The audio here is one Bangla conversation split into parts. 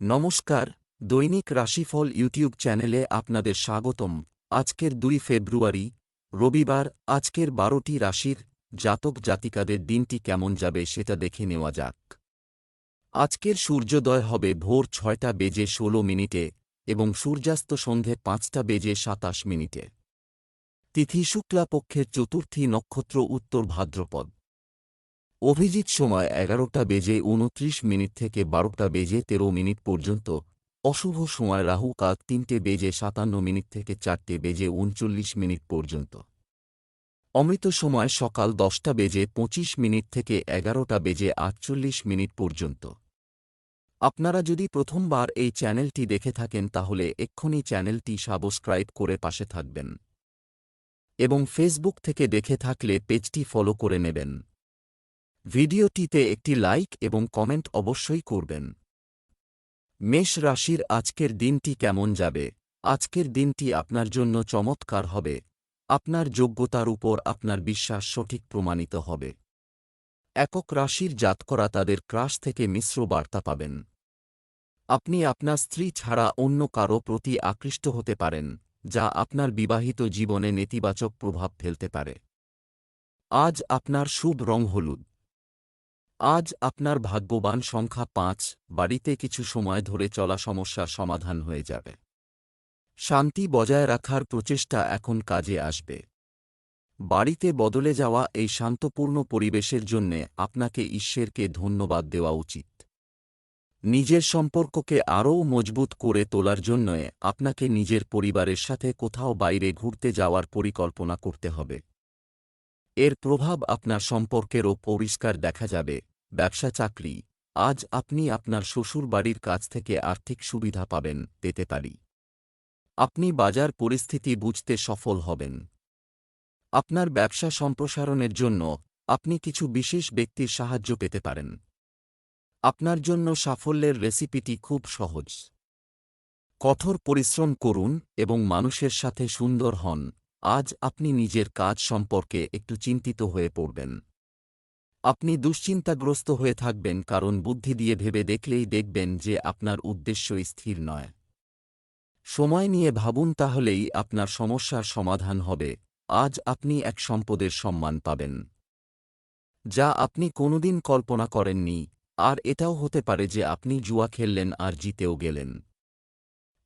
নমস্কার, দৈনিক রাশিফল ইউটিউব চ্যানেলে আপনাদের স্বাগতম। আজকের দুই ফেব্রুয়ারি, রবিবার, আজকের বারোটি রাশির জাতক জাতিকাদের দিনটি কেমন যাবে সেটা দেখে নেওয়া যাক। আজকের সূর্যোদয় হবে ভোর ছয়টা বেজে ষোলো মিনিটে এবং সূর্যাস্ত সন্ধে পাঁচটা বেজে সাতাশ মিনিটে। তিথি শুক্লাপক্ষের চতুর্থী নক্ষত্র উত্তর ভাদ্রপদ। অভিজিৎ সময় এগারোটা বেজে উনত্রিশ মিনিট থেকে বারোটা বেজে তেরো মিনিট পর্যন্ত। অশুভ সময় রাহু কাক তিনটে বেজে সাতান্ন মিনিট থেকে চারটে বেজে উনচল্লিশ মিনিট পর্যন্ত। অমৃত সময় সকাল দশটা বেজে পঁচিশ মিনিট থেকে এগারোটা বেজে আটচল্লিশ মিনিট পর্যন্ত। আপনারা যদি প্রথমবার এই চ্যানেলটি দেখে থাকেন তাহলে এক্ষুনি চ্যানেলটি সাবস্ক্রাইব করে পাশে থাকবেন। এবং ফেসবুক থেকে দেখে থাকলে পেজটি ফলো করে নেবেন। ভিডিওটিতে একটি লাইক এবং কমেন্ট অবশ্যই করবেন। মেষ রাশির আজকের দিনটি কেমন যাবে? আজকের দিনটি আপনার জন্য চমৎকার হবে। আপনার যোগ্যতার উপর আপনার বিশ্বাস সঠিক প্রমাণিত হবে। একক রাশির জাতকরা তাদের ক্রাশ থেকে মিশ্র বার্তা পাবেন। আপনি আপনার স্ত্রী ছাড়া অন্য কারও প্রতি আকৃষ্ট হতে পারেন, যা আপনার বিবাহিত জীবনে নেতিবাচক প্রভাব ফেলতে পারে। আজ আপনার শুভ রং হলুদ। আজ আপনার ভাগ্যবান সংখ্যা পাঁচ, বাড়িতে কিছু সময় ধরে চলা সমস্যার সমাধান হয়ে যাবে। শান্তি বজায় রাখার প্রচেষ্টা এখন কাজে আসবে। বাড়িতে বদলে যাওয়া এই শান্তপূর্ণ পরিবেশের জন্যে আপনাকে ঈশ্বরকে ধন্যবাদ দেওয়া উচিত। নিজের সম্পর্ককে আরও মজবুত করে তোলার জন্যে আপনাকে নিজের পরিবারের সাথে কোথাও বাইরে ঘুরতে যাওয়ার পরিকল্পনা করতে হবে। এর প্রভাব আপনার সম্পর্কেরও পরিষ্কার দেখা যাবে। ব্যবসা চাকরি। আজ আপনি আপনার শ্বশুর বাড়ির কাছ থেকে আর্থিক সুবিধা পাবেন, পেতে পারি। আপনি বাজার পরিস্থিতি বুঝতে সফল হবেন। আপনার ব্যবসা সম্প্রসারণের জন্য আপনি কিছু বিশেষ ব্যক্তির সাহায্য পেতে পারেন। আপনার জন্য সাফল্যের রেসিপিটি খুব সহজ। কঠোর পরিশ্রম করুন এবং মানুষের সাথে সুন্দর হন। আজ আপনি নিজের কাজ সম্পর্কে একটু চিন্তিত হয়ে পড়বেন। আপনি দুশ্চিন্তাগ্রস্ত হয়ে থাকবেন কারণ বুদ্ধি দিয়ে ভেবে দেখলেই দেখবেন যে আপনার উদ্দেশ্য স্থির নয়। সময় নিয়ে ভাবুন তাহলেই আপনার সমস্যার সমাধান হবে। আজ আপনি এক সম্পদের সম্মান পাবেন। যা আপনি কোনোদিন কল্পনা করেননি, আর এটাও হতে পারে যে আপনি জুয়া খেললেন আর জিতেও গেলেন।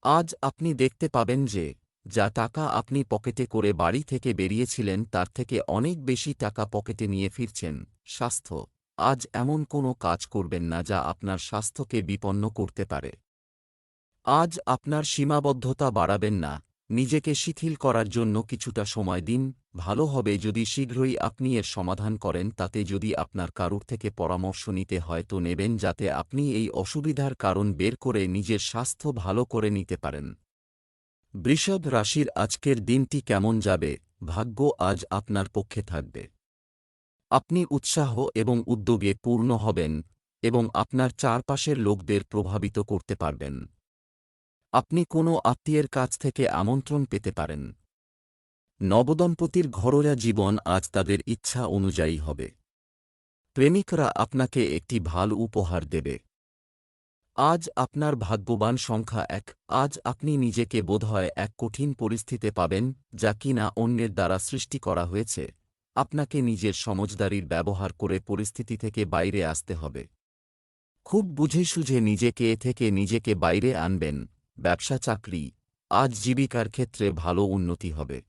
আজ আপনি দেখতে পাবেন যে যা টাকা আপনি পকেটে করে বাড়ি থেকে বেরিয়েছিলেন তার থেকে অনেক বেশি টাকা পকেটে নিয়ে ফিরছেন। স্বাস্থ্য। আজ এমন কোনো কাজ করবেন না যা আপনার স্বাস্থ্যকে বিপন্ন করতে পারে। আজ আপনার সীমাবদ্ধতা বাড়াবেন না। নিজেকে শিথিল করার জন্য কিছুটা সময় দিন। ভালো হবে যদি শীঘ্রই আপনি এর সমাধান করেন, তাতে যদি আপনার কারুর থেকে পরামর্শ নিতে হয় তো নেবেন যাতে আপনি এই অসুবিধার কারণ বের করে নিজের স্বাস্থ্য ভালো করে নিতে পারেন। বৃষভ রাশির আজকের দিনটি কেমন যাবে? ভাগ্য আজ আপনার পক্ষে থাকবে। আপনি উৎসাহ এবং উদ্যোগে পূর্ণ হবেন এবং আপনার চারপাশের লোকদের প্রভাবিত করতে পারবেন। আপনি কোনো আত্মীয়ের কাছ থেকে আমন্ত্রণ পেতে পারেন। নবদম্পতির ঘরোয়া জীবন আজ তাদের ইচ্ছা অনুযায়ী হবে। প্রেমিকরা আপনাকে একটি ভালো উপহার দেবে। আজ আপনার ভাগ্যবান সংখ্যা এক। আজ আপনি নিজেকে বোধহয় এক কঠিন পরিস্থিতি পাবেন, যা কিনা অন্যের দ্বারা সৃষ্টি করা হয়েছে। আপনাকে নিজের সমজদারির ব্যবহার করে পরিস্থিতি থেকে বাইরে আসতে হবে। খুব বুঝে সুঝে নিজেকে এ থেকে নিজেকে বাইরে আনবেন। ব্যবসা চাকরি। আজ জীবিকার ক্ষেত্রে ভালো উন্নতি হবে।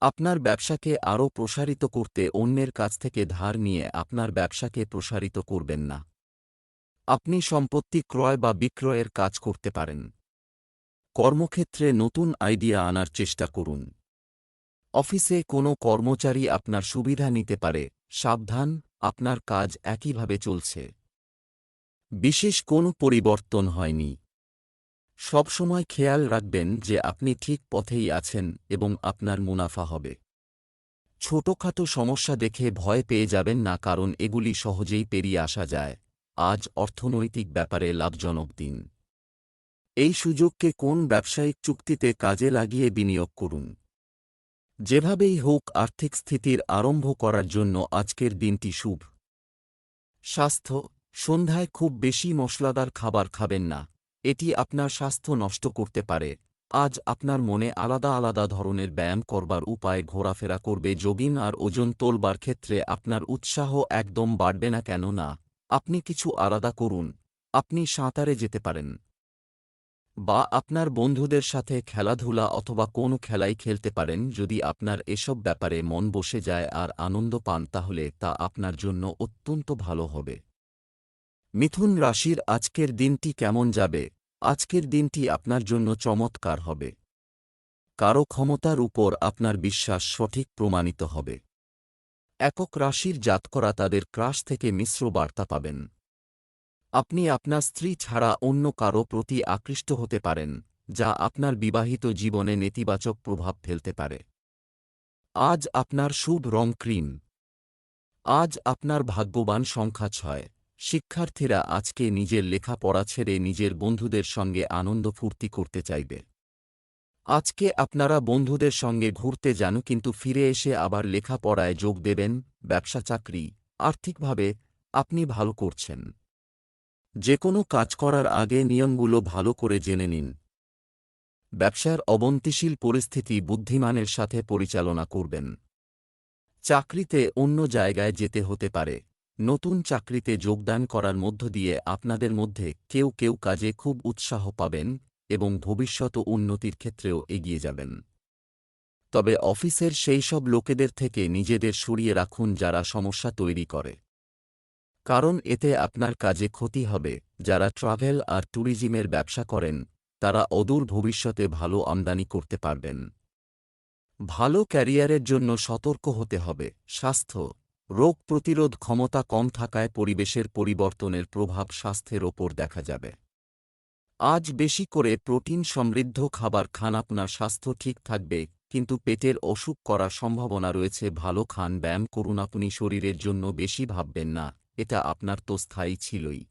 আপনার ব্যবসাকে আরও প্রসারিত করতে অন্যের কাছ থেকে ধার নিয়ে আপনার ব্যবসাকে প্রসারিত করবেন না। আপনি সম্পত্তি ক্রয় বা বিক্রয়ের কাজ করতে পারেন। কর্মক্ষেত্রে নতুন আইডিয়া আনার চেষ্টা করুন। অফিসে কোনো কর্মচারী আপনার সুবিধা নিতে পারে, সাবধান, আপনার কাজ একইভাবে চলছে। বিশেষ কোনো পরিবর্তন হয়নি। সবসময় খেয়াল রাখবেন যে আপনি ঠিক পথেই আছেন এবং আপনার মুনাফা হবে। ছোটখাটো সমস্যা দেখে ভয় পেয়ে যাবেন না কারণ এগুলি সহজেই পেরিয়ে আসা যায়। আজ অর্থনৈতিক ব্যাপারে লাভজনক দিন। এই সুযোগকে কোন ব্যবসায়িক চুক্তিতে কাজে লাগিয়ে বিনিয়োগ করুন। যেভাবেই হোক আর্থিক স্থিতির আরম্ভ করার জন্য আজকের দিনটি শুভ। স্বাস্থ্য, সন্ধ্যায় খুব বেশি মশলাদার খাবার খাবেন না। এটি আপনার স্বাস্থ্য নষ্ট করতে পারে। আজ আপনার মনে আলাদা আলাদা ধরনের ব্যায়াম করবার উপায় ঘোরাফেরা করবে যোগিন আর ওজন তোলবার ক্ষেত্রে আপনার উৎসাহ একদম বাড়বে না কেন না আপনি কিছু আলাদা করুন, আপনি সাঁতারে যেতে পারেন। বা আপনার বন্ধুদের সাথে খেলাধুলা অথবা কোনো খেলাই খেলতে পারেন, যদি আপনার এসব ব্যাপারে মন বসে যায় আর আনন্দ পান, তাহলে তা আপনার জন্য অত্যন্ত ভালো হবে। মিথুন রাশির আজকের দিনটি কেমন যাবে? আজকের দিনটি আপনার জন্য চমৎকার হবে। কারও ক্ষমতার উপর আপনার বিশ্বাস সঠিক প্রমাণিত হবে। একক রাশির জাতকরা তাদের ক্রাশ থেকে মিশ্র বার্তা পাবেন। আপনি আপনার স্ত্রী ছাড়া অন্য কারও প্রতি আকৃষ্ট হতে পারেন, যা আপনার বিবাহিত জীবনে নেতিবাচক প্রভাব ফেলতে পারে। আজ আপনার শুভ রং ক্রিম। আজ আপনার ভাগ্যবান সংখ্যা ছয়। শিক্ষার্থীরা আজকে নিজের লেখাপড়া ছেড়ে নিজের বন্ধুদের সঙ্গে আনন্দ ফুর্তি করতে চাইবে। আজকে আপনারা বন্ধুদের সঙ্গে ঘুরতে যান কিন্তু ফিরে এসে আবার লেখাপড়ায় যোগ দেবেন, ব্যবসা চাকরি, আর্থিকভাবে আপনি ভালো করছেন। যে কোনো কাজ করার আগে নিয়মগুলো ভালো করে জেনে নিন। ব্যবসার অবন্তিশীল পরিস্থিতি বুদ্ধিমানের সাথে পরিচালনা করবেন। চাকরিতে অন্য জায়গায় যেতে হতে পারে। নতুন চাকরিতে যোগদান করার মধ্য দিয়ে আপনাদের মধ্যে কেউ কেউ কাজে খুব উৎসাহ পাবেন এবং ভবিষ্যৎ উন্নতির ক্ষেত্রেও এগিয়ে যাবেন। তবে অফিসের সেই সব লোকেদের থেকে নিজেদের সরিয়ে রাখুন যারা সমস্যা তৈরি করে। কারণ এতে আপনার কাজে ক্ষতি হবে। যারা ট্রাভেল আর ট্যুরিজমের ব্যবসা করেন, তারা অদূর ভবিষ্যতে ভালো আমদানি করতে পারবেন। ভালো ক্যারিয়ারের জন্য সতর্ক হতে হবে। স্বাস্থ্য, রোগ প্রতিরোধ ক্ষমতা কম থাকায় পরিবেশের পরিবর্তনের প্রভাব স্বাস্থ্যের ওপর দেখা যাবে। আজ বেশি করে প্রোটিন সমৃদ্ধ খাবার খান, আপনার স্বাস্থ্য ঠিক থাকবে, কিন্তু পেটের অসুখ করার সম্ভাবনা রয়েছে, ভালো খান, ব্যায়াম করুন, আপনি শরীরের জন্য বেশি ভাববেন না, এটা আপনার তো স্থায়ী ছিলই।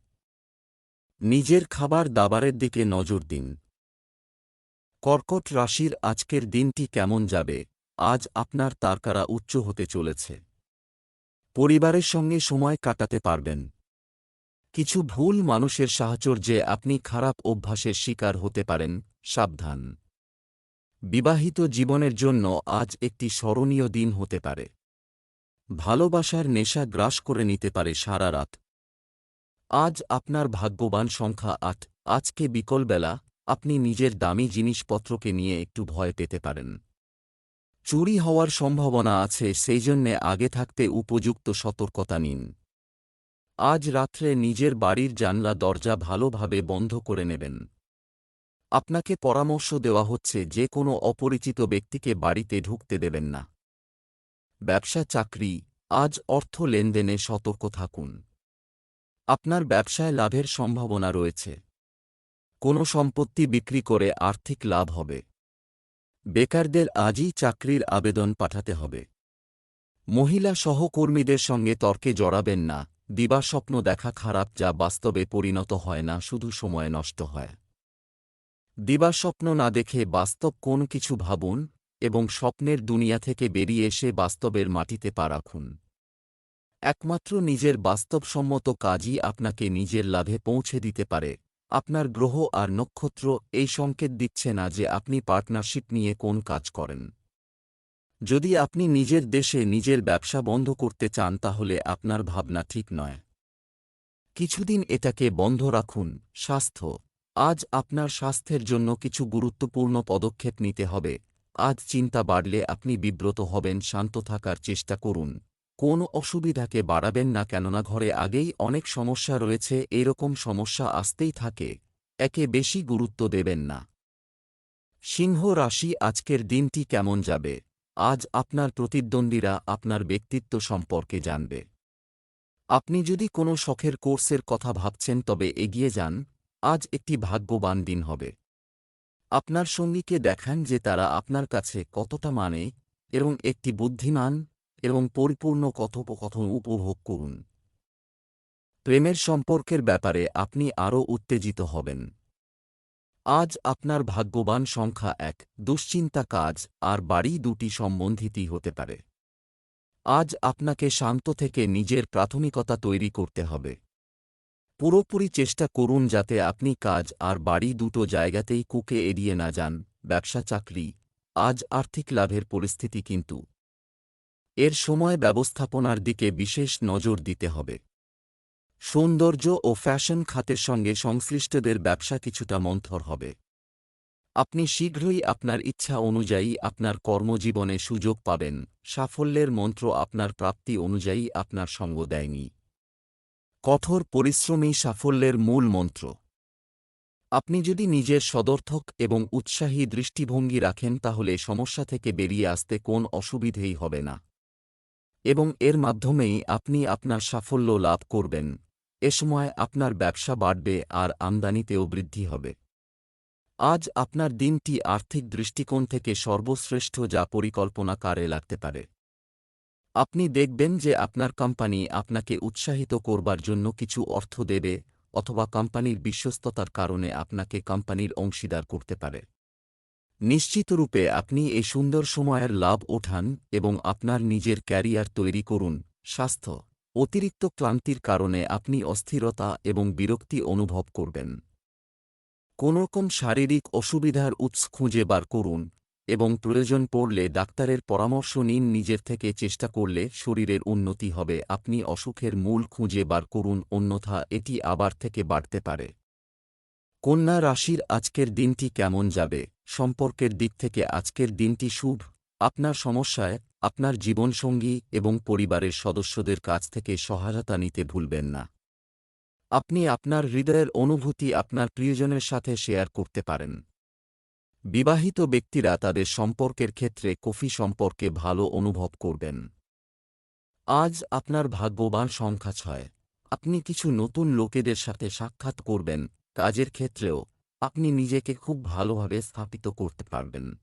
নিজের খাবার দাবারের দিকে নজর দিন। কর্কট রাশির আজকের দিনটি কেমন যাবে? আজ আপনার তারকারা উচ্চ হতে চলেছে। পরিবারের সঙ্গে সময় কাটাতে পারবেন। কিছু ভুল মানুষের সাহচর্যে আপনি খারাপ অভ্যাসের শিকার হতে পারেন, সাবধান। বিবাহিত জীবনের জন্য আজ একটি স্মরণীয় দিন হতে পারে। ভালোবাসার নেশা গ্রাস করে নিতে পারে সারা রাত। আজ আপনার ভাগ্যবান সংখ্যা আট, আজকে বিকলবেলা আপনি নিজের দামি জিনিসপত্রকে নিয়ে একটু ভয় পেতে পারেন। চুরি হওয়ার সম্ভাবনা আছে সেই জন্যে আগে থাকতে উপযুক্ত সতর্কতা নিন। আজ রাত্রে নিজের বাড়ির জানলা দরজা ভালোভাবে বন্ধ করে নেবেন। আপনাকে পরামর্শ দেওয়া হচ্ছে যে কোনো অপরিচিত ব্যক্তিকে বাড়িতে ঢুকতে দেবেন না। ব্যবসা চাকরি, আজ অর্থ লেনদেনে সতর্ক থাকুন। আপনার ব্যবসায় লাভের সম্ভাবনা রয়েছে। কোনো সম্পত্তি বিক্রি করে আর্থিক লাভ হবে। বেকারদের আজই চাকরির আবেদন পাঠাতে হবে। মহিলা সহকর্মীদের সঙ্গে তর্কে জড়াবেন না। দিবাস্বপ্ন দেখা খারাপ যা বাস্তবে পরিণত হয় না, শুধু সময় নষ্ট হয়। দিবাস্বপ্ন না দেখে বাস্তব কোন কিছু ভাবুন এবং স্বপ্নের দুনিয়া থেকে বেরিয়ে এসে বাস্তবের মাটিতে পা রাখুন। একমাত্র নিজের বাস্তবসম্মত কাজই আপনাকে নিজের লাভে পৌঁছে দিতে পারে। আপনার গ্রহ আর নক্ষত্র এই সংকেত দিচ্ছে না যে আপনি পার্টনারশিপ নিয়ে কোন কাজ করেন। যদি আপনি নিজের দেশে নিজের ব্যবসা বন্ধ করতে চান তাহলে আপনার ভাবনা ঠিক নয়। কিছুদিন এটাকে বন্ধ রাখুন। স্বাস্থ্য। আজ আপনার স্বাস্থ্যের জন্য কিছু গুরুত্বপূর্ণ পদক্ষেপ নিতে হবে। আজ চিন্তা বাড়লে আপনি বিব্রত হবেন, শান্ত থাকার চেষ্টা করুন। কোন অসুবিধাকে বাড়াবেন না কেননা ঘরে আগেই অনেক সমস্যা রয়েছে, এরকম সমস্যা আসতেই থাকে। একে বেশি গুরুত্ব দেবেন না। সিংহ রাশি আজকের দিনটি কেমন যাবে? আজ আপনার প্রতিদ্বন্দ্বীরা আপনার ব্যক্তিত্ব সম্পর্কে জানবে। আপনি যদি কোনো শখের কোর্সের কথা ভাবছেন তবে এগিয়ে যান, আজ একটি ভাগ্যবান দিন হবে। আপনার সঙ্গীকে দেখান যে তারা আপনার কাছে কতটা মানে এবং একটি বুদ্ধিমান এবং পরিপূর্ণ কথোপকথন উপভোগ করুন। প্রেমের সম্পর্কের ব্যাপারে আপনি আরও উত্তেজিত হবেন। আজ আপনার ভাগ্যবান সংখ্যা এক, দুশ্চিন্তা কাজ, আর বাড়ি দুটি সম্বন্ধিতই হতে পারে। আজ আপনাকে শান্ত থেকে নিজের প্রাথমিকতা তৈরি করতে হবে। পুরোপুরি চেষ্টা করুন যাতে আপনি কাজ আর বাড়ি দুটো জায়গাতেই কুকে এড়িয়ে না যান, ব্যবসা, চাকরি। আজ আর্থিক লাভের পরিস্থিতি কিন্তু। এর সময় ব্যবস্থাপনার দিকে বিশেষ নজর দিতে হবে। সৌন্দর্য ও ফ্যাশন খাতের সঙ্গে সংশ্লিষ্টদের ব্যবসা কিছুটা মন্থর হবে। আপনি শীঘ্রই আপনার ইচ্ছা অনুযায়ী আপনার কর্মজীবনে সুযোগ পাবেন। সাফল্যের মন্ত্র আপনার প্রাপ্তি অনুযায়ী আপনার সঙ্গ দেয়নি। কঠোর পরিশ্রমী সাফল্যের মূল মন্ত্র। আপনি যদি নিজের সদর্থক এবং উৎসাহী দৃষ্টিভঙ্গি রাখেন তাহলে সমস্যা থেকে বেরিয়ে আসতে কোন অসুবিধেই হবে না। এবং এর মাধ্যমেই আপনি আপনার সাফল্য লাভ করবেন। এ সময় আপনার ব্যবসা বাড়বে আর আমদানিতেও বৃদ্ধি হবে। আজ আপনার দিনটি আর্থিক দৃষ্টিকোণ থেকে সর্বশ্রেষ্ঠ যা পরিকল্পনা কারে লাগতে পারে। আপনি দেখবেন যে আপনার কোম্পানি আপনাকে উৎসাহিত করবার জন্য কিছু অর্থ দেবে অথবা কোম্পানির বিশ্বস্ততার কারণে আপনাকে কোম্পানির অংশীদার করতে পারে। নিশ্চিতরূপে আপনি এই সুন্দর সময়ের লাভ ওঠান এবং আপনার নিজের ক্যারিয়ার তৈরি করুন, স্বাস্থ্য। অতিরিক্ত ক্লান্তির কারণে আপনি অস্থিরতা এবং বিরক্তি অনুভব করবেন। কোনোরকম শারীরিক অসুবিধার উৎস খুঁজে বার করুন এবং প্রয়োজন পড়লে ডাক্তারের পরামর্শ নিন। নিজের থেকে চেষ্টা করলে শরীরের উন্নতি হবে। আপনি অসুখের মূল খুঁজে বার করুন, অন্যথা এটি আবার থেকে বাড়তে পারে। কন্যা রাশির আজকের দিনটি কেমন যাবে? সম্পর্কের দিক থেকে আজকের দিনটি শুভ। আপনার সমস্যায় আপনার জীবনসঙ্গী এবং পরিবারের সদস্যদের কাছ থেকে সহায়তা নিতে ভুলবেন না। আপনি আপনার হৃদয়ের অনুভূতি আপনার প্রিয়জনের সাথে শেয়ার করতে পারেন। বিবাহিত ব্যক্তিরা তাদের সম্পর্কের ক্ষেত্রে কফি সম্পর্কে ভালো অনুভব করবেন। আজ আপনার ভাগ্যবান সংখ্যা ছয়। আপনি কিছু নতুন লোকেদের সাথে সাক্ষাৎ করবেন। কাজের ক্ষেত্রেও আপনি নিজেকে খুব ভালোভাবে স্থাপিত করতে পারবেন।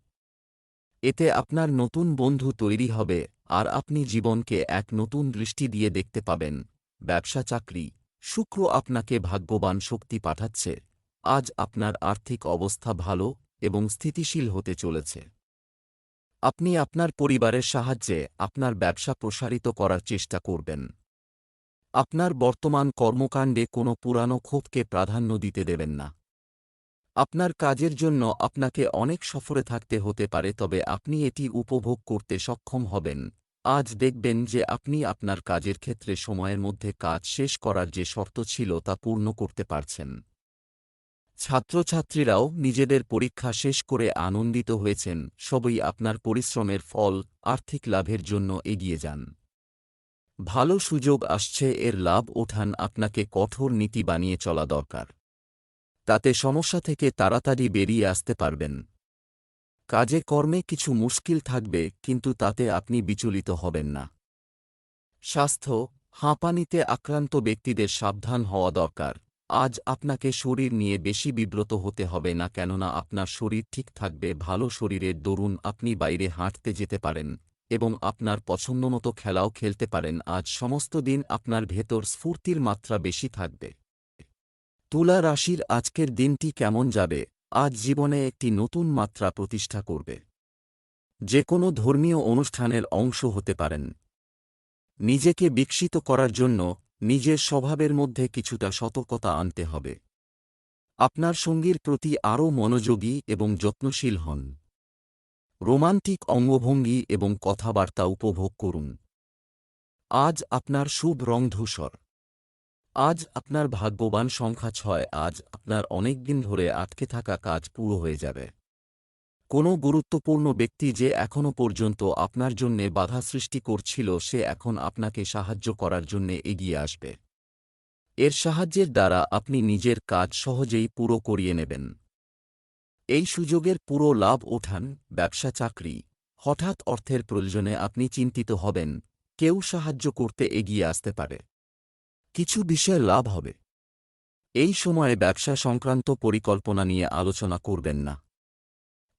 এতে আপনার নতুন বন্ধু তৈরি হবে, আর আপনি জীবনকে এক নতুন দৃষ্টি দিয়ে দেখতে পাবেন। ব্যবসা চাকরি। শুক্র আপনাকে ভাগ্যবান শক্তি পাঠাচ্ছে। আজ আপনার আর্থিক অবস্থা ভালো এবং স্থিতিশীল হতে চলেছে। আপনি আপনার পরিবারের সাহায্যে আপনার ব্যবসা প্রসারিত করার চেষ্টা করবেন। আপনার বর্তমান কর্মকাণ্ডে কোনো পুরানো ক্ষোভকে প্রাধান্য দিতে দেবেন না। আপনার কাজের জন্য আপনাকে অনেক সফরে থাকতে হতে পারে, তবে আপনি এটি উপভোগ করতে সক্ষম হবেন। আজ দেখবেন যে আপনি আপনার কাজের ক্ষেত্রে সময়ের মধ্যে কাজ শেষ করার যে শর্ত ছিল তা পূর্ণ করতে পারছেন। ছাত্রছাত্রীরাও নিজেদের পরীক্ষা শেষ করে আনন্দিত হয়েছেন, সবই আপনার পরিশ্রমের ফল, আর্থিক লাভের জন্য এগিয়ে যান। ভালো সুযোগ আসছে, এর লাভ ওঠান আপনাকে কঠোর নীতি বানিয়ে চলা দরকার। তাতে সমস্যা থেকে তাড়াতাড়ি বেরিয়ে আসতে পারবেন। কাজে কর্মে কিছু মুশকিল থাকবে, কিন্তু তাতে আপনি বিচলিত হবেন না। স্বাস্থ্য, হাঁপানিতে আক্রান্ত ব্যক্তিদের সাবধান হওয়া দরকার। আজ আপনাকে শরীর নিয়ে বেশি বিব্রত হতে হবে না, কেননা আপনার শরীর ঠিক থাকবে, ভালো শরীরের দরুন আপনি বাইরে হাঁটতে যেতে পারেন এবং আপনার পছন্দমতো খেলাও খেলতে পারেন। আজ সমস্ত দিন আপনার ভেতর স্ফূর্তির মাত্রা বেশি থাকবে। তুলা রাশির আজকের দিনটি কেমন যাবে? আজ জীবনে একটি নতুন মাত্রা প্রতিষ্ঠা করবে। যে কোনো ধর্মীয় অনুষ্ঠানের অংশ হতে পারেন। নিজেকে বিকশিত করার জন্য নিজের স্বভাবের মধ্যে কিছুটা সতর্কতা আনতে হবে। আপনার সঙ্গীর প্রতি আরও মনোযোগী এবং যত্নশীল হন। রোমান্টিক অঙ্গভঙ্গি এবং কথাবার্তা উপভোগ করুন। আজ আপনার শুভ রং ধূসর। আজ আপনার ভাগ্যবান সংখ্যা ছয়, আজ আপনার অনেক দিন ধরে আটকে থাকা কাজ পুরো হয়ে যাবে। কোনো গুরুত্বপূর্ণ ব্যক্তি যে এখনও পর্যন্ত আপনার জন্যে বাধা সৃষ্টি করছিল, সে এখন আপনাকে সাহায্য করার জন্যে এগিয়ে আসবে। এর সাহায্যের দ্বারা আপনি নিজের কাজ সহজেই পুরো করিয়ে নেবেন। এই সুযোগের পুরো লাভ ওঠান, ব্যবসা, চাকরি। হঠাৎ অর্থের প্রয়োজনে আপনি চিন্তিত হবেন, কেউ সাহায্য করতে এগিয়ে আসতে পারে। কিছু বিষয়ে লাভ হবে। এই সময়ে ব্যবসা সংক্রান্ত পরিকল্পনা নিয়ে আলোচনা করবেন না।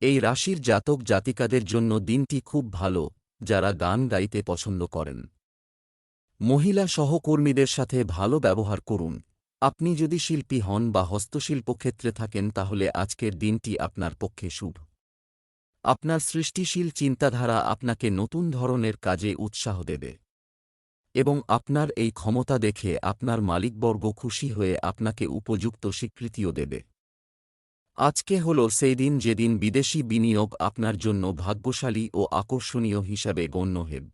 এই রাশির জাতক জাতিকাদের জন্য দিনটি খুব ভালো, যারা গান গাইতে পছন্দ করেন। মহিলা সহকর্মীদের সাথে ভালো ব্যবহার করুন। আপনি যদি শিল্পী হন বা হস্তশিল্প ক্ষেত্রে থাকেন, তাহলে আজকের দিনটি আপনার পক্ষে শুভ। আপনার সৃষ্টিশীল চিন্তাধারা আপনাকে নতুন ধরনের কাজে উৎসাহ দেবে। এবং আপনার এই ক্ষমতা দেখে আপনার মালিকবর্গ খুশি হয়ে আপনাকে উপযুক্ত স্বীকৃতিও দেবে। আজকে হল সেই দিন যেদিন বিদেশি বিনিয়োগ আপনার জন্য ভাগ্যশালী ও আকর্ষণীয় হিসাবে গণ্য হেব।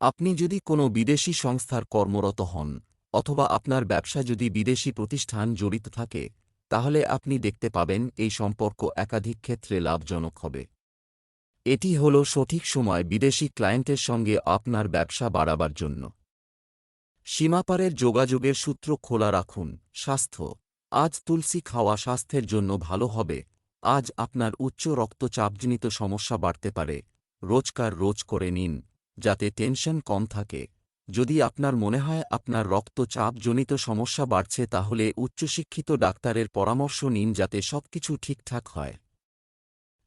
আপনি যদি কোনো বিদেশি সংস্থার কর্মরত হন, অথবা আপনার ব্যবসা যদি বিদেশি প্রতিষ্ঠান জড়িত থাকে, তাহলে আপনি দেখতে পাবেন এই সম্পর্ক একাধিক ক্ষেত্রে লাভজনক হবে। এটি হল সঠিক সময় বিদেশি ক্লায়েন্টের সঙ্গে আপনার ব্যবসা বাড়াবার জন্য। সীমাপারের যোগাযোগের সূত্র খোলা রাখুন। স্বাস্থ্য। আজ তুলসী খাওয়া স্বাস্থ্যের জন্য ভালো হবে। আজ আপনার উচ্চ রক্তচাপজনিত সমস্যা বাড়তে পারে। রোজকার রোজ করে নিন, যাতে টেনশন কম থাকে। যদি আপনার মনে হয় আপনার রক্তচাপজনিত সমস্যা বাড়ছে তাহলে উচ্চশিক্ষিত ডাক্তারের পরামর্শ নিন যাতে সবকিছু ঠিকঠাক হয়।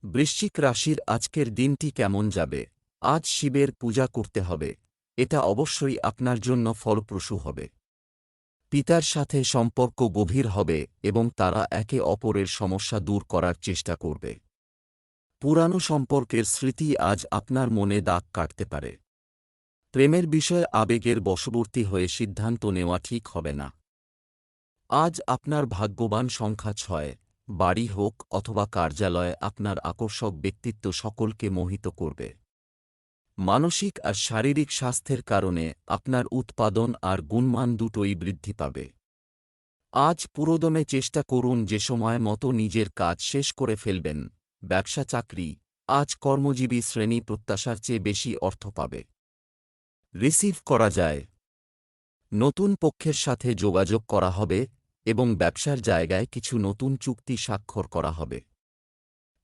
বৃশ্চিক রাশির আজকের দিনটি কেমন যাবে? আজ শিবের পূজা করতে হবে। এটা অবশ্যই আপনার জন্য ফলপ্রসূ হবে। পিতার সাথে সম্পর্ক গভীর হবে এবং তারা একে অপরের সমস্যা দূর করার চেষ্টা করবে। পুরানো সম্পর্কের স্মৃতি আজ আপনার মনে দাগ কাটতে পারে। প্রেমের বিষয়ে আবেগের বশবর্তী হয়ে সিদ্ধান্ত নেওয়া ঠিক হবে না। আজ আপনার ভাগ্যবান সংখ্যা ছয়। বাড়ি হোক অথবা কার্যালয়ে আপনার আকর্ষক ব্যক্তিত্ব সকলকে মোহিত করবে। মানসিক আর শারীরিক স্বাস্থ্যের কারণে আপনার উৎপাদন আর গুণমান দুটোই বৃদ্ধি পাবে। আজ পুরোদমে চেষ্টা করুন যে সময় মতো নিজের কাজ শেষ করে ফেলবেন। ব্যবসা, চাকরি, আজ কর্মজীবী শ্রেণি প্রত্যাশার চেয়ে বেশি অর্থ পাবে। রিসিভ করা যায়। নতুন পক্ষের সাথে যোগাযোগ করা হবে এবং ব্যবসার জায়গায় কিছু নতুন চুক্তি স্বাক্ষর করা হবে।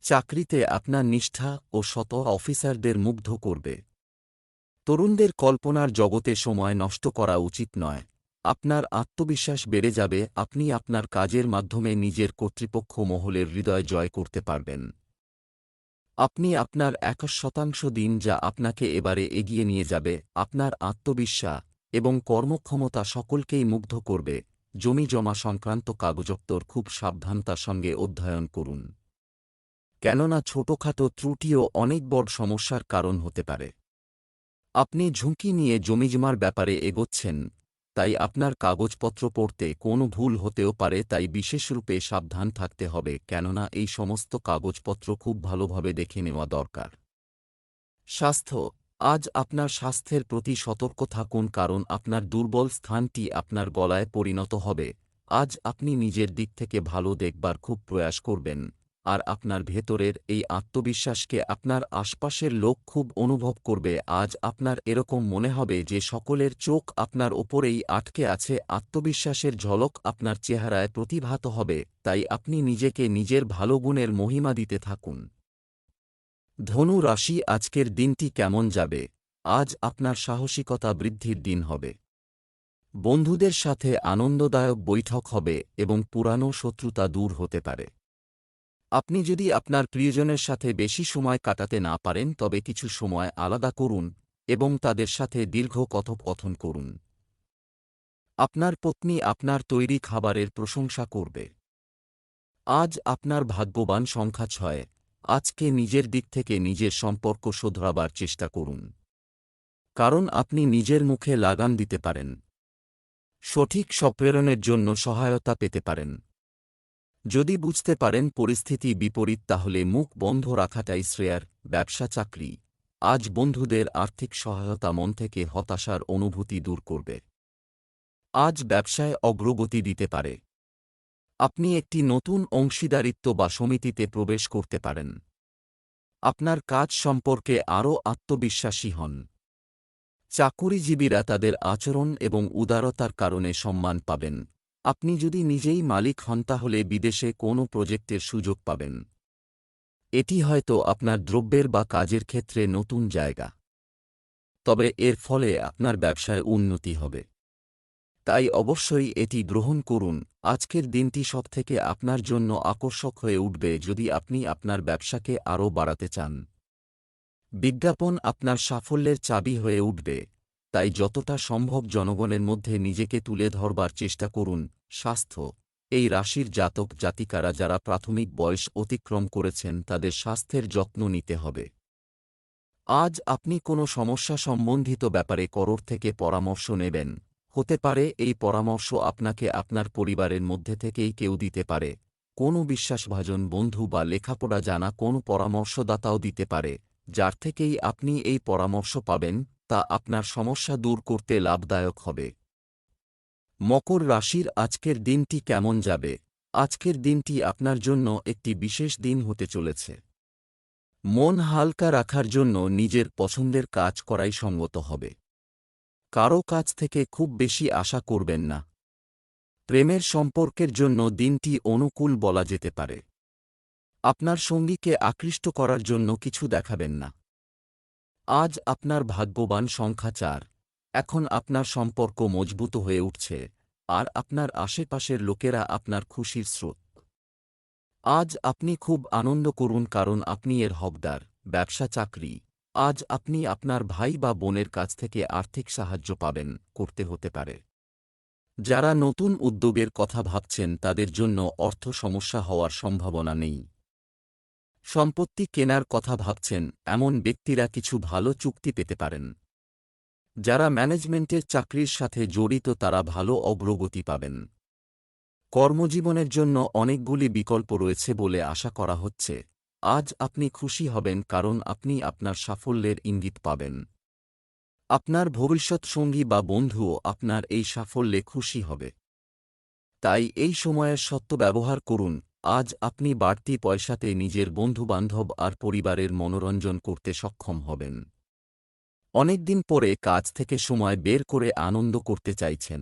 চাকরিতে আপনার নিষ্ঠা ও শত অফিসারদের মুগ্ধ করবে। তরুণদের কল্পনার জগতে সময় নষ্ট করা উচিত নয়। আপনার আত্মবিশ্বাস বেড়ে যাবে, আপনি আপনার কাজের মাধ্যমে নিজের কর্তৃপক্ষ মহলের হৃদয় জয় করতে পারবেন। আপনি আপনার একাশ শতাংশ দিন যা আপনাকে এবারে এগিয়ে নিয়ে যাবে, আপনার আত্মবিশ্বাস এবং কর্মক্ষমতা সকলকেই মুগ্ধ করবে। জমি জমা সংক্রান্ত কাগজপত্র খুব সাবধানতার সঙ্গে অধ্যয়ন করুন। কেননা ছোটখাটো ত্রুটিও অনেক বড় সমস্যার কারণ হতে পারে। আপনি ঝুঁকি নিয়ে জমিজমার ব্যাপারে এগোচ্ছেন, তাই আপনার কাগজপত্র পড়তে কোনো ভুল হতেও পারে, তাই বিশেষরূপে সাবধান থাকতে হবে, কেননা এই সমস্ত কাগজপত্র খুব ভালোভাবে দেখে নেওয়া দরকার। স্বাস্থ্য আজ আপনার স্বাস্থ্যের প্রতি সতর্ক থাকুন কারণ আপনার দুর্বল স্থানটি আপনার গলায় পরিণত হবে। আজ আপনি নিজের দিক থেকে ভালো দেখবার খুব প্রয়াস করবেন। আর আপনার ভেতরের এই আত্মবিশ্বাসকে আপনার আশপাশের লোক খুব অনুভব করবে। আজ আপনার এরকম মনে হবে যে সকলের চোখ আপনার ওপরেই আটকে আছে। আত্মবিশ্বাসের ঝলক আপনার চেহারায় প্রতিভাত হবে। তাই আপনি নিজেকে নিজের ভালো গুণের মহিমা দিতে থাকুন। ধনু রাশি আজকের দিনটি কেমন যাবে? আজ আপনার সাহসিকতা বৃদ্ধির দিন হবে। বন্ধুদের সাথে আনন্দদায়ক বৈঠক হবে এবং পুরানো শত্রুতা দূর হতে পারে। আপনি যদি আপনার প্রিয়জনের সাথে বেশি সময় কাটাতে না পারেন, তবে কিছু সময় আলাদা করুন এবং তাদের সাথে দীর্ঘ কথোপকথন করুন। আপনার পত্নী আপনার তৈরি খাবারের প্রশংসা করবে। আজ আপনার ভাগ্যবান সংখ্যা ছয়। আজকে নিজের দিক থেকে নিজের সম্পর্ক শোধরাবার চেষ্টা করুন। কারণ আপনি নিজের মুখে লাগান দিতে পারেন। সঠিক সপ্রেরণের জন্য সহায়তা পেতে পারেন। যদি বুঝতে পারেন পরিস্থিতি বিপরীত, তাহলে মুখ বন্ধ রাখাটাই শ্রেয়ার ব্যবসা চাকরি। আজ বন্ধুদের আর্থিক সহায়তা মন থেকে হতাশার অনুভূতি দূর করবে। আজ ব্যবসায় অগ্রগতি দিতে পারে। আপনি একটি নতুন অংশীদারিত্ব বা সমিতিতে প্রবেশ করতে পারেন। আপনার কাজ সম্পর্কে আরও আত্মবিশ্বাসী হন। চাকুরিজীবীরা তাদের আচরণ এবং উদারতার কারণে সম্মান পাবেন। আপনি যদি নিজেই মালিক হন তাহলে বিদেশে কোনো প্রজেক্টের সুযোগ পাবেন। এটি হয়তো আপনার দ্রব্যের বা কাজের ক্ষেত্রে নতুন জায়গা। তবে এর ফলে আপনার ব্যবসায় উন্নতি হবে। তাই অবশ্যই এটি গ্রহণ করুন। আজকের দিনটি সবথেকে আপনার জন্য আকর্ষক হয়ে উঠবে যদি আপনি আপনার ব্যবসাকে আরও বাড়াতে চান। বিজ্ঞাপন আপনার সাফল্যের চাবি হয়ে উঠবে। তাই যতটা সম্ভব জনগণের মধ্যে নিজেকে তুলে ধরবার চেষ্টা করুন। স্বাস্থ্য। এই রাশির জাতক জাতিকারা যারা প্রাথমিক বয়স অতিক্রম করেছেন তাদের স্বাস্থ্যের যত্ন নিতে হবে। আজ আপনি কোনো সমস্যা সম্বন্ধিত ব্যাপারে করোর থেকে পরামর্শ নেবেন। হতে পারে এই পরামর্শ আপনাকে আপনার পরিবারের মধ্যে থেকেই কেউ দিতে পারে। কোনো বিশ্বাসভাজন বন্ধু বা লেখাপড়া জানা কোনো পরামর্শদাতাও দিতে পারে, যার থেকেই আপনি এই পরামর্শ পাবেন, তা আপনার সমস্যা দূর করতে লাভদায়ক হবে। মকর রাশির আজকের দিনটি কেমন যাবে? আজকের দিনটি আপনার জন্য একটি বিশেষ দিন হতে চলেছে। মন হালকা রাখার জন্য নিজের পছন্দের কাজ করাই সঙ্গত হবে। কারও কাছ থেকে খুব বেশি আশা করবেন না। প্রেমের সম্পর্কের জন্য দিনটি অনুকূল বলা যেতে পারে। আপনার সঙ্গীকে আকৃষ্ট করার জন্য কিছু দেখাবেন না। আজ আপনার ভাগ্যবান সংখ্যা চার। এখন আপনার সম্পর্ক মজবুত হয়ে উঠছে, আর আপনার আশেপাশের লোকেরা আপনার খুশির স্রোত। আজ আপনি খুব আনন্দ করুন কারণ আপনি এর হকদার, ব্যবসা চাকরি। আজ আপনি আপনার ভাই বা বোনের কাছ থেকে আর্থিক সাহায্য পাবেন, করতে হতে পারে। যারা নতুন উদ্যোগের কথা ভাবছেন, তাদের জন্য অর্থ সমস্যা হওয়ার সম্ভাবনা নেই। সম্পত্তি কেনার কথা ভাবছেন, এমন ব্যক্তিরা কিছু ভালো চুক্তি পেতে পারেন। যারা ম্যানেজমেন্টের চাকরির সাথে জড়িত, তারা ভালো অগ্রগতি পাবেন। কর্মজীবনের জন্য অনেকগুলি বিকল্প রয়েছে বলে আশা করা হচ্ছে। আজ আপনি খুশি হবেন কারণ আপনি আপনার সাফল্যের ইঙ্গিত পাবেন। আপনার ভবিষ্যৎ সঙ্গী বা বন্ধুও আপনার এই সাফল্যে খুশি হবে। তাই এই সময়ের সত্য ব্যবহার করুন, আজ আপনি বাড়তি পয়সাতে নিজের বন্ধুবান্ধব আর পরিবারের মনোরঞ্জন করতে সক্ষম হবেন। অনেকদিন পরে কাজ থেকে সময় বের করে আনন্দ করতে চাইছেন।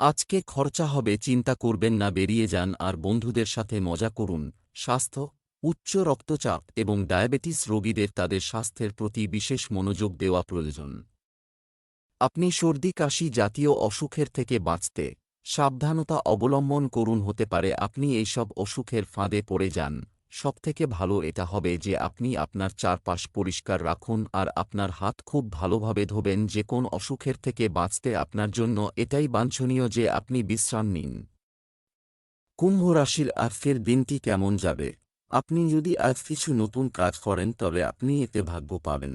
আজকে খরচা হবে, চিন্তা করবেন না, বেরিয়ে যান আর বন্ধুদের সাথে মজা করুন, স্বাস্থ্য উচ্চ রক্তচাপ এবং ডায়াবেটিস রোগীদের তাদের স্বাস্থ্যের প্রতি বিশেষ মনোযোগ দেওয়া প্রয়োজন। আপনি সর্দি, কাশি জাতীয় অসুখের থেকে বাঁচতে সাবধানতা অবলম্বন করুন হতে পারে। আপনি এইসব অসুখের ফাঁদে পড়ে যান। সবথেকে ভালো এটা হবে যে আপনি আপনার চারপাশ পরিষ্কার রাখুন আর আপনার হাত খুব ভালোভাবে ধোবেন। যে কোন অসুখের থেকে বাঁচতে আপনার জন্য এটাই বাঞ্ছনীয় যে আপনি বিশ্রাম নিন। কুম্ভ রাশির আজকের দিনটি কেমন যাবে? আপনি যদি আজ কিছু নতুন কাজ করেন, তবে আপনি এতে ভাগ্য পাবেন।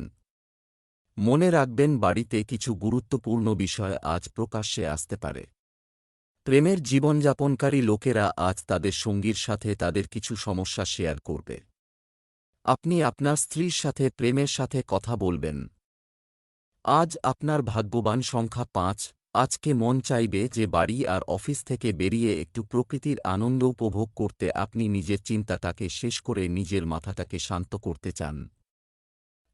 মনে রাখবেন, বাড়িতে কিছু গুরুত্বপূর্ণ বিষয় আজ প্রকাশ্যে আসতে পারে। প্রেমের জীবনযাপনকারী লোকেরা আজ তাদের সঙ্গীর সাথে তাদের কিছু সমস্যা শেয়ার করবে। আপনি আপনার স্ত্রীর সাথে, প্রেমের সাথে কথা বলবেন। আজ আপনার ভাগ্যবান সংখ্যা পাঁচ আজকে মন চাইবে যে বাড়ি আর অফিস থেকে বেরিয়ে একটু প্রকৃতির আনন্দ উপভোগ করতে আপনি নিজের চিন্তাটাকে শেষ করে নিজের মাথাটাকে শান্ত করতে চান।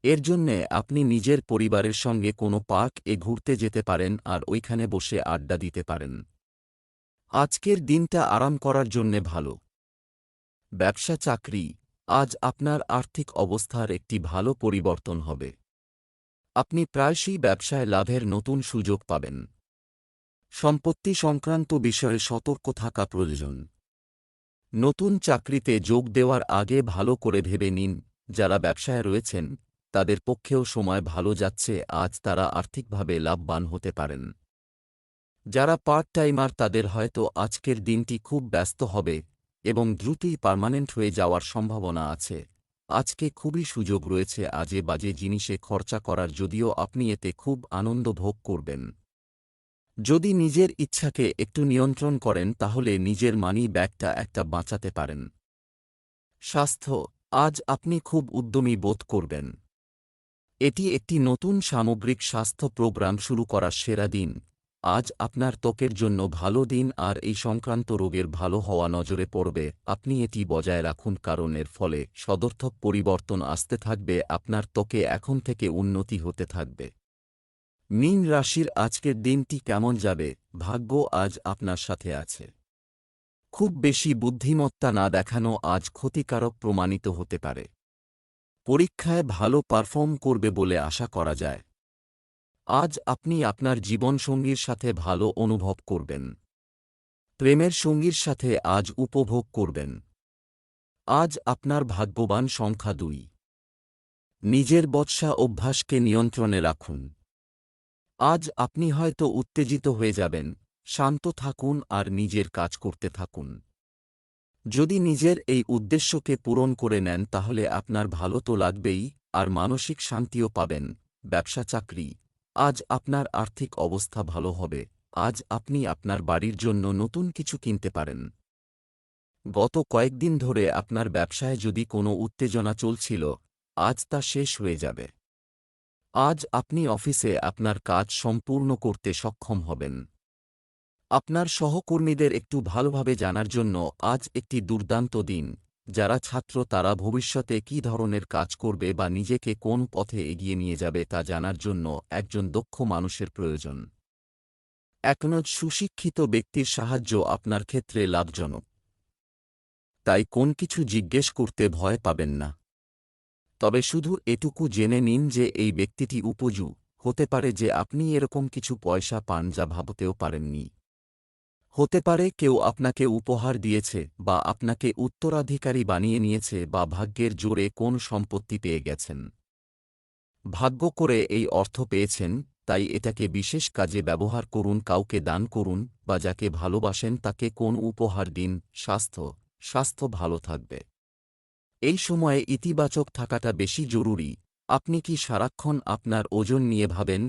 এর জন্যে আপনি নিজের পরিবারের সঙ্গে কোনো পার্ক এ ঘুরতে যেতে পারেন আর ওইখানে বসে আড্ডা দিতে পারেন। আজকের দিনটা আরাম করার জন্যে ভালো। ব্যবসা চাকরি, আজ আপনার আর্থিক অবস্থার একটি ভালো পরিবর্তন হবে। আপনি প্রায়শই ব্যবসায় লাভের নতুন সুযোগ পাবেন। সম্পত্তি সংক্রান্ত বিষয়ে সতর্ক থাকা প্রয়োজন। নতুন চাকরিতে যোগ দেওয়ার আগে ভালো করে ভেবে নিন, যারা ব্যবসায় রয়েছেন, তাদের পক্ষেও সময় ভালো যাচ্ছে, আজ তারা আর্থিকভাবে লাভবান হতে পারেন। যারা পার্ট টাইমার তাদের হয়তো আজকের দিনটি খুব ব্যস্ত হবে এবং দ্রুতই পার্মানেন্ট হয়ে যাওয়ার সম্ভাবনা আছে। আজকে খুবই সুযোগ রয়েছে আজে বাজে জিনিসে খরচা করার, যদিও আপনি এতে খুব আনন্দ ভোগ করবেন। যদি নিজের ইচ্ছাকে একটু নিয়ন্ত্রণ করেন, তাহলে নিজের মানি ব্যাগটা একটা বাঁচাতে পারেন। স্বাস্থ্য, আজ আপনি খুব উদ্যমী বোধ করবেন। এটি একটি নতুন সামগ্রিক স্বাস্থ্য প্রোগ্রাম শুরু করার সেরা দিন। আজ আপনার ত্বকের জন্য ভালো দিন, আর এই সংক্রান্ত রোগের ভালো হওয়া নজরে পড়বে। আপনি এটি বজায় রাখুন, কারণ এর ফলে সদর্থক পরিবর্তন আসতে থাকবে, আপনার ত্বকে এখন থেকে উন্নতি হতে থাকবে। মীন রাশির আজকের দিনটি কেমন যাবে? ভাগ্য আজ আপনার সাথে আছে। খুব বেশি বুদ্ধিমত্তা না দেখানো আজ ক্ষতিকারক প্রমাণিত হতে পারে। পরীক্ষায় ভালো পারফর্ম করবে বলে আশা করা যায়। আজ আপনি আপনার জীবনসঙ্গীর সাথে ভালো অনুভব করবেন। প্রেমের সঙ্গীর সাথে আজ উপভোগ করবেন। আজ আপনার ভাগ্যবান সংখ্যা দুই। নিজের বৎসা অভ্যাসকে নিয়ন্ত্রণে রাখুন। আজ আপনি হয়তো উত্তেজিত হয়ে যাবেন, শান্ত থাকুন আর নিজের কাজ করতে থাকুন। যদি নিজের এই উদ্দেশ্যকে পূরণ করে নেন, তাহলে আপনার ভালো তো লাগবেই আর মানসিক শান্তিও পাবেন। ব্যবসা চাকরি। আজ আপনার আর্থিক অবস্থা ভালো হবে। আজ আপনি আপনার বাড়ির জন্য নতুন কিছু কিনতে পারেন। গত কয়েকদিন ধরে আপনার ব্যবসায় যদি কোনো উত্তেজনা চলছিল, আজ তা শেষ হয়ে যাবে। আজ আপনি অফিসে আপনার কাজ সম্পূর্ণ করতে সক্ষম হবেন। আপনার সহকর্মীদের একটু ভালোভাবে জানার জন্য আজ একটি দুর্দান্ত দিন। যারা ছাত্র, তারা ভবিষ্যতে কী ধরনের কাজ করবে বা নিজেকে কোন পথে এগিয়ে নিয়ে যাবে তা জানার জন্য একজন দক্ষ মানুষের প্রয়োজন। একনজ সুশিক্ষিত ব্যক্তির সাহায্য আপনার ক্ষেত্রে লাভজনক। তাই কোন কিছু জিজ্ঞেস করতে ভয় পাবেন না। তবে শুধু এটুকু জেনে নিন যে এই ব্যক্তিটি উপজু হতে পারে যে আপনি এরকম কিছু পয়সা পান যা ভাবতেও পারেননি। হতে পারে কেউ আপনাকে উপহার দিয়েছে বা আপনাকে উত্তরাধিকারী বানিয়ে নিয়েছে বা ভাগ্যের জোরে কোন সম্পত্তি পেয়ে গেছেন। ভাগ্য করে এই অর্থ পেয়েছেন, তাই এটাকে বিশেষ কাজে ব্যবহার করুন, কাউকে দান করুন বা যাকে ভালোবাসেন তাকে কোন উপহার দিন, স্বাস্থ্য স্বাস্থ্য ভালো থাকবে। এই সময়ে ইতিবাচক থাকাটা বেশি জরুরি। আপনি কি সারাক্ষণ আপনার ওজন নিয়ে ভাবেন?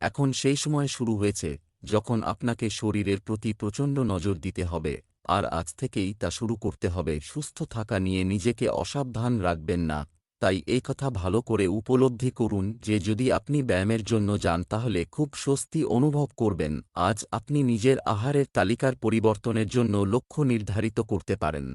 এখন সেই সময় শুরু হয়েছে, যখন আপনাকে শরীরের প্রতি প্রচণ্ড নজর দিতে হবে, আর আজ থেকেই তা শুরু করতে হবে। সুস্থ থাকা নিয়ে নিজেকে অসাবধান রাখবেন না। তাই এই কথা ভালো করে উপলব্ধি করুন যে যদি আপনি ব্যায়ামের জন্য যান তাহলে খুব স্বস্তি অনুভব করবেন। আজ আপনি নিজের আহারের তালিকার পরিবর্তনের জন্য লক্ষ্য নির্ধারিত করতে পারেন।